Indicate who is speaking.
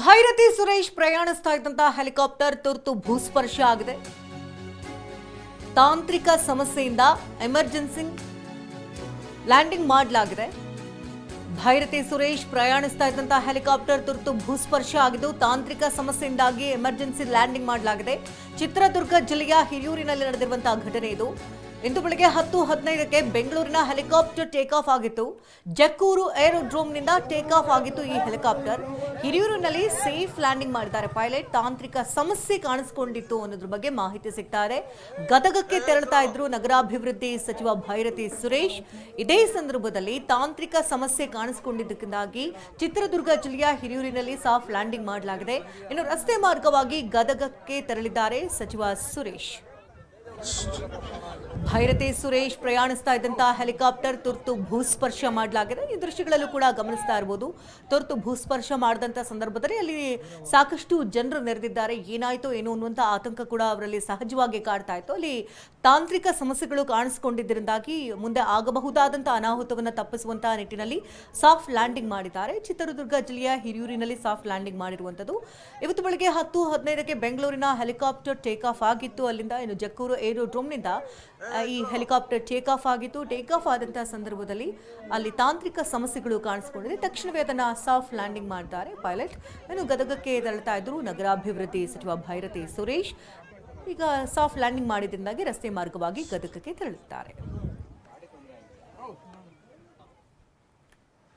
Speaker 1: ಭೈರತಿ ಸುರೇಶ್ ಪ್ರಯಾಣಿಸ್ತಾ ಇದ್ದಂತಹ ಹೆಲಿಕಾಪ್ಟರ್ ತುರ್ತು ಭೂಸ್ಪರ್ಶ ಆಗಿದೆ. ತಾಂತ್ರಿಕ ಸಮಸ್ಯೆಯಿಂದ ಎಮರ್ಜೆನ್ಸಿ ಲ್ಯಾಂಡಿಂಗ್ ಮಾಡಲಾಗಿದೆ. ಭೈರತಿ ಸುರೇಶ್ ಪ್ರಯಾಣಿಸ್ತಾ ಇದ್ದಂತಹ ಹೆಲಿಕಾಪ್ಟರ್ ತುರ್ತು ಭೂಸ್ಪರ್ಶ ಆಗಿದ್ದು, ತಾಂತ್ರಿಕ ಸಮಸ್ಯೆಯಿಂದಾಗಿ ಎಮರ್ಜೆನ್ಸಿ ಲ್ಯಾಂಡಿಂಗ್ ಮಾಡಲಾಗಿದೆ. ಚಿತ್ರದುರ್ಗ ಜಿಲ್ಲೆಯ ಹಿರಿಯೂರಿನಲ್ಲಿ ನಡೆದಿರುವಂತಹ ಘಟನೆ ಇದು. ಇಂದು ಬೆಳಗ್ಗೆ ಹತ್ತು ಹದಿನೈದಕ್ಕೆ ಬೆಂಗಳೂರಿನ ಹೆಲಿಕಾಪ್ಟರ್ ಟೇಕ್ ಆಫ್ ಆಗಿತ್ತು. ಜಕ್ಕೂರು ಏರೋಡ್ರೋಮ್ನಿಂದ ಟೇಕ್ ಆಫ್ ಆಗಿತ್ತು ಈ ಹೆಲಿಕಾಪ್ಟರ್. ಹಿರಿಯೂರಿನಲ್ಲಿ ಸೇಫ್ ಲ್ಯಾಂಡಿಂಗ್ ಮಾಡಿದ್ದಾರೆ. ಪೈಲಟ್ ತಾಂತ್ರಿಕ ಸಮಸ್ಯೆ ಕಾಣಿಸಿಕೊಂಡಿತ್ತು ಅನ್ನೋದ್ರ ಬಗ್ಗೆ ಮಾಹಿತಿ ಸಿಗ್ತಾ ಗದಗಕ್ಕೆ ತೆರಳುತ್ತಾ ಇದ್ರು ನಗರಾಭಿವೃದ್ಧಿ ಸಚಿವ ಭೈರತಿ ಸುರೇಶ್. ಇದೇ ಸಂದರ್ಭದಲ್ಲಿ ತಾಂತ್ರಿಕ ಸಮಸ್ಯೆ ಕಾಣಿಸಿಕೊಂಡಿದ್ದಕ್ಕಾಗಿ ಚಿತ್ರದುರ್ಗ ಜಿಲ್ಲೆಯ ಹಿರಿಯೂರಿನಲ್ಲಿ ಸಾಫ್ಟ್ ಲ್ಯಾಂಡಿಂಗ್ ಮಾಡಲಾಗಿದೆ. ಇನ್ನು ರಸ್ತೆ ಮಾರ್ಗವಾಗಿ ಗದಗಕ್ಕೆ ತೆರಳಿದ್ದಾರೆ ಸಚಿವ ಸುರೇಶ್. ಭೈರತಿ ಸುರೇಶ್ ಪ್ರಯಾಣಿಸ್ತಾ ಇದ್ದಂತಹ ಹೆಲಿಕಾಪ್ಟರ್ ತುರ್ತು ಭೂಸ್ಪರ್ಶ ಮಾಡಲಾಗಿದೆ. ಈ ದೃಶ್ಯಗಳಲ್ಲೂ ಕೂಡ ಗಮನಿಸ್ತಾ ಇರಬಹುದು ತುರ್ತು ಭೂಸ್ಪರ್ಶ ಮಾಡಿದಂಥ ಸಂದರ್ಭದಲ್ಲಿ ಅಲ್ಲಿ ಸಾಕಷ್ಟು ಜನರು ನೆರೆದಿದ್ದಾರೆ. ಏನಾಯ್ತು ಏನು ಅನ್ನುವಂಥ ಆತಂಕ ಕೂಡ ಅವರಲ್ಲಿ ಸಹಜವಾಗಿ ಕಾಡ್ತಾ ಇತ್ತು. ಅಲ್ಲಿ ತಾಂತ್ರಿಕ ಸಮಸ್ಯೆಗಳು ಕಾಣಿಸಿಕೊಂಡಿದ್ದರಿಂದಾಗಿ ಮುಂದೆ ಆಗಬಹುದಾದಂಥ ಅನಾಹುತವನ್ನು ತಪ್ಪಿಸುವಂತಹ ನಿಟ್ಟಿನಲ್ಲಿ ಸಾಫ್ಟ್ ಲ್ಯಾಂಡಿಂಗ್ ಮಾಡಿದ್ದಾರೆ. ಚಿತ್ರದುರ್ಗ ಜಿಲ್ಲೆಯ ಹಿರಿಯೂರಿನಲ್ಲಿ ಸಾಫ್ಟ್ ಲ್ಯಾಂಡಿಂಗ್ ಮಾಡಿರುವಂಥದ್ದು. ಇವತ್ತು ಬೆಳಗ್ಗೆ ಹತ್ತು ಹದಿನೈದಕ್ಕೆ ಬೆಂಗಳೂರಿನ ಹೆಲಿಕಾಪ್ಟರ್ ಟೇಕ್ ಆಫ್ ಆಗಿತ್ತು. ಅಲ್ಲಿಂದ ಇನ್ನು ಜಕ್ಕೂರು ಏರೋಡ್ರೋಮ್ನಿಂದ ಈ ಹೆಲಿಕಾಪ್ಟರ್ ಟೇಕ್ ಆಫ್ ಆಗಿತ್ತು. ಟೇಕ್ ಆಫ್ ಆದಂತಹ ಸಂದರ್ಭದಲ್ಲಿ ಅಲ್ಲಿ ತಾಂತ್ರಿಕ ಸಮಸ್ಯೆಗಳು ಕಾಣಿಸಿಕೊಂಡಿದೆ. ತಕ್ಷಣವೇ ಅದನ್ನು ಸಾಫ್ಟ್ ಲ್ಯಾಂಡಿಂಗ್ ಮಾಡ್ತಾರೆ ಪೈಲಟ್ ಇನ್ನು ಗದಗಕ್ಕೆ ತೆರಳ್ತಾ ಇದ್ರು ನಗರಾಭಿವೃದ್ಧಿ ಸಚಿವ ಭೈರತಿ ಸುರೇಶ್. ಈಗ ಸಾಫ್ಟ್ ಲ್ಯಾಂಡಿಂಗ್ ಮಾಡಿದ್ರಿಂದಾಗಿ ರಸ್ತೆ ಮಾರ್ಗವಾಗಿ ಗದಗಕ್ಕೆ ತೆರಳುತ್ತಾರೆ.